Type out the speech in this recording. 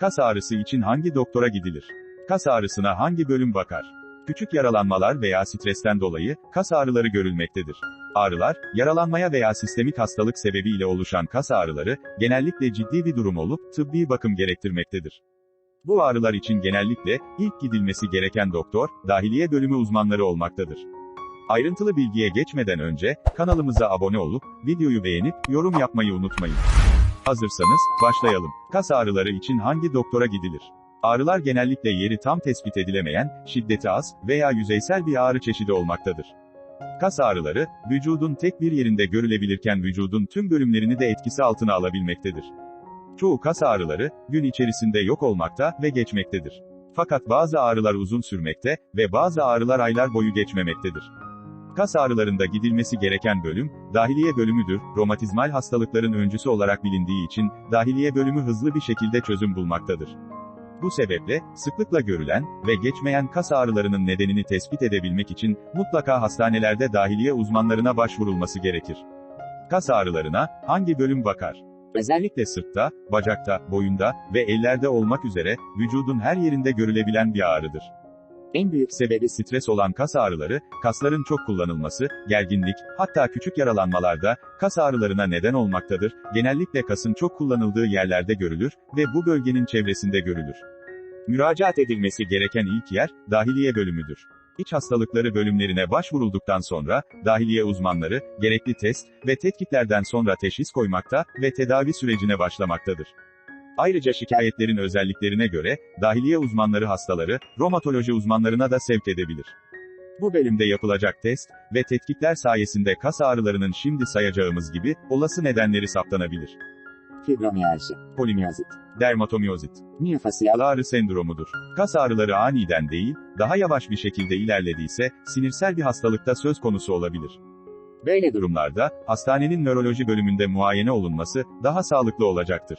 Kas ağrısı için hangi doktora gidilir? Kas ağrısına hangi bölüm bakar? Küçük yaralanmalar veya stresten dolayı kas ağrıları görülmektedir. Ağrılar, yaralanmaya veya sistemik hastalık sebebiyle oluşan kas ağrıları, genellikle ciddi bir durum olup tıbbi bakım gerektirmektedir. Bu ağrılar için genellikle ilk gidilmesi gereken doktor, dahiliye bölümü uzmanları olmaktadır. Ayrıntılı bilgiye geçmeden önce kanalımıza abone olup videoyu beğenip yorum yapmayı unutmayın. Hazırsanız başlayalım. Kas ağrıları için hangi doktora gidilir? Ağrılar genellikle yeri tam tespit edilemeyen, şiddeti az veya yüzeysel bir ağrı çeşidi olmaktadır. Kas ağrıları, vücudun tek bir yerinde görülebilirken vücudun tüm bölümlerini de etkisi altına alabilmektedir. Çoğu kas ağrıları, gün içerisinde yok olmakta ve geçmektedir. Fakat bazı ağrılar uzun sürmekte ve bazı ağrılar aylar boyu geçmemektedir. Kas ağrılarında gidilmesi gereken bölüm, dahiliye bölümüdür. Romatizmal hastalıkların öncüsü olarak bilindiği için, dahiliye bölümü hızlı bir şekilde çözüm bulmaktadır. Bu sebeple, sıklıkla görülen ve geçmeyen kas ağrılarının nedenini tespit edebilmek için, mutlaka hastanelerde dahiliye uzmanlarına başvurulması gerekir. Kas ağrılarına, hangi bölüm bakar? Özellikle sırtta, bacakta, boyunda ve ellerde olmak üzere, vücudun her yerinde görülebilen bir ağrıdır. En büyük sebebi stres olan kas ağrıları, kasların çok kullanılması, gerginlik, hatta küçük yaralanmalarda, kas ağrılarına neden olmaktadır, genellikle kasın çok kullanıldığı yerlerde görülür ve bu bölgenin çevresinde görülür. Müracaat edilmesi gereken ilk yer, dahiliye bölümüdür. İç hastalıkları bölümlerine başvurulduktan sonra, dahiliye uzmanları, gerekli test ve tetkiklerden sonra teşhis koymakta ve tedavi sürecine başlamaktadır. Ayrıca şikayetlerin özelliklerine göre, dahiliye uzmanları hastaları, romatoloji uzmanlarına da sevk edebilir. Bu bölümde yapılacak test ve tetkikler sayesinde kas ağrılarının şimdi sayacağımız gibi, olası nedenleri saptanabilir. Fibromiyalji, Polimiyazit, dermatomiyozit, miyofasiyal ağrı sendromudur. Kas ağrıları aniden değil, daha yavaş bir şekilde ilerlediyse, sinirsel bir hastalıkta söz konusu olabilir. Böyle durumlarda, hastanenin nöroloji bölümünde muayene olunması, daha sağlıklı olacaktır.